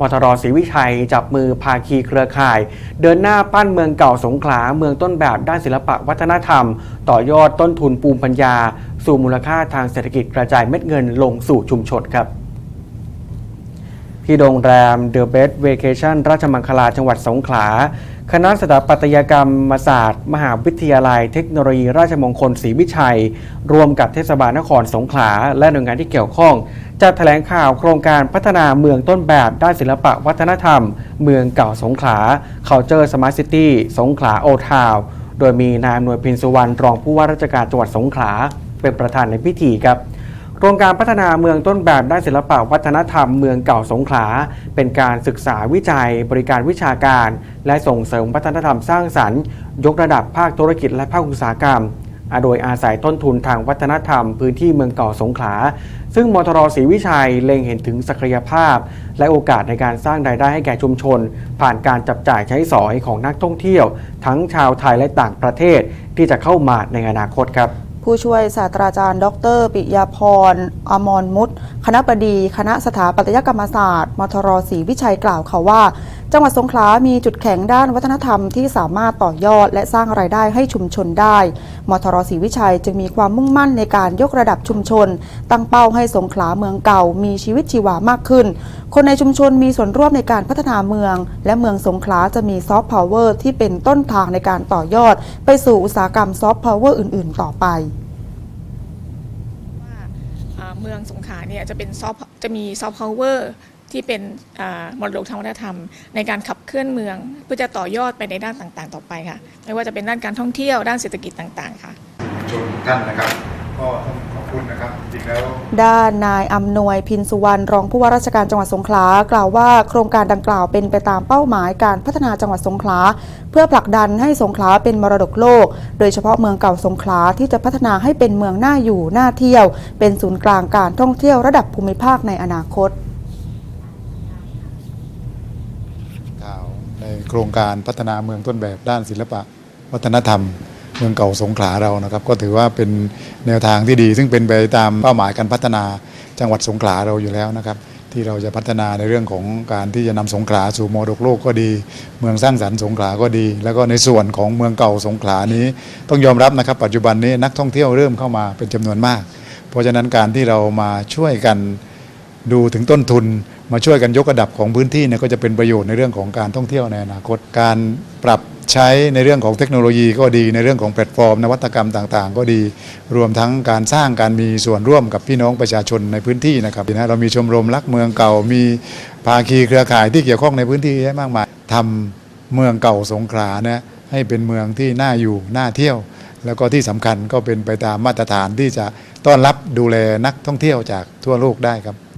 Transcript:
มทรศรีวิชัย จับมือภาคีเครือข่าย เดินหน้าปั้นเมืองเก่าสงขลาเมืองต้นแบบด้านศิลปะวัฒนธรรม ต่อยอดต้นทุนปูมปัญญา สู่มูลค่าทางเศรษฐกิจกระจายเม็ดเงินลงสู่ชุมชนครับ ที่โรงแรม The Best Vacation ราชมังคลาจังหวัดสงขลา คณะสถาปัตยกรรมศาสตร์ มหาวิทยาลัยเทคโนโลยี ราชมงคลศรีวิชัย รวมกับเทศบาลนครสงขลา และหน่วยงานที่เกี่ยวข้อง จัดแถลงข่าวโครงการพัฒนาเมืองต้นแบบด้านศิลปะวัฒนธรรม เมืองเก่าสงขลา Culture Smart City สงขลาโอทาวโดยมีนายอำนวยพินสุวรรณรองผู้ว่าราชการจังหวัดสงขลา เป็นประธานในพิธีครับ โครงการพัฒนาเมืองต้นแบบด้านศิลปะวัฒนธรรมเมืองเก่าสงขลา เป็นการศึกษาวิจัย บริการวิชาการ และส่งเสริมวัฒนธรรมสร้างสรรค์ ยกระดับภาคธุรกิจและภาคอุตสาหกรรม โดยอาศัยต้นทุนทางวัฒนธรรมพื้นที่เมืองเก่าสงขลา ซึ่งมทรศรีวิชัยเล็งเห็นถึงศักยภาพ และโอกาสในการสร้างรายได้ให้แก่ชุมชน ผ่านการจับจ่ายใช้สอยของนักท่องเที่ยว ทั้งชาวไทยและต่างประเทศที่จะเข้ามาในอนาคตครับ ผู้ช่วยศาสตราจารย์ ดร ปิยาพรอมรมุตคณะบดี คณะสถาปัตยกรรมศาสตร์มทรศรีวิชัยกล่าวค่ะว่า จังหวัดสงขลามีจุดแข็งด้านวัฒนธรรมที่สามารถต่อยอด และสร้างไรายได้ให้ชุมชนได้มทรศรีวิชัยจึงมีความมุ่งมั่นในการยกระดับชุมชน ตั้งเป้าให้สงขลาเมืองเก่า มีชีวิตชีวามากขึ้น คนในชุมชนมีส่วนร่วมในการพัฒนาเมือง และเมืองสงขลาจะมีซอฟต์พาวเวอร์ที่เป็นต้นทางในการต่อยอด ไปสู่อุตสาหกรรมซอฟต์พาวเวอร์อื่น ๆ ต่อไป เมืองสงขลาเนี่ยจะเป็นซอฟจะมีซอฟต์พาวเวอร์ที่เป็นมรดกทางวัฒนธรรม ในการขับเคลื่อนเมือง เพื่อจะต่อยอดไปในด้านต่างๆ ต่อไปค่ะ ไม่ว่าจะเป็นด้านการท่องเที่ยวด้านเศรษฐกิจต่างๆ ค่ะชนทุกท่านนะครับ ก็ ด้านนายอำนวยพินสุวรรณรองผู้ว่าราชการจังหวัดสงขลากล่าวว่าโครงการดังกล่าวเป็นไปตามเป้าหมายการพัฒนาจังหวัดสงขลา เพื่อผลักดันให้สงขลาเป็นมรดกโลก โดยเฉพาะเมืองเก่าสงขลาที่จะพัฒนาให้เป็นเมืองน่าอยู่น่าเที่ยว เป็นศูนย์กลางการท่องเที่ยวระดับภูมิภาคในอนาคตข่าวในโครงการพัฒนาเมืองต้นแบบด้านศิลปะ วัฒนธรรม เมืองเก่าสงขลาเรานะครับ ก็ถือว่าเป็นแนวทางที่ดี ซึ่งเป็นไปตามเป้าหมายการพัฒนาจังหวัดสงขลาเราอยู่แล้วนะครับ ที่เราจะพัฒนาในเรื่องของการที่จะนำสงขลาสู่มรดกโลกก็ดี เมืองสร้างสรรค์สงขลาก็ดี แล้วก็ในส่วนของเมืองเก่าสงขลานี้ ต้องยอมรับนะครับ ปัจจุบันนี้นักท่องเที่ยวเริ่มเข้ามาเป็นจำนวนมาก เพราะฉะนั้นการที่เรามาช่วยกันดูถึงต้นทุนมาช่วยกันยกระดับของพื้นที่เนี่ยก็จะเป็นประโยชน์ในเรื่องของการท่องเที่ยวในอนาคตการปรับ ใช้ในเรื่องของเทคโนโลยีก็ดีในเรื่องของแพลตฟอร์ม นวัตกรรมต่างๆ ก็ดีรวมทั้งการสร้างการมีส่วนร่วมกับพี่น้องประชาชนในพื้นที่นะครับนะเรามีชมรมรักเมืองเก่ามีภาคีเครือข่ายที่เกี่ยวข้องในพื้นที่เยอะมากมายทำเมืองเก่าสงขลานะให้เป็นเมืองที่น่าอยู่น่าเที่ยว แล้วก็ที่สำคัญก็เป็นไปตามมาตรฐานที่จะต้อนรับดูแลนักท่องเที่ยวจากทั่วโลกได้ครับ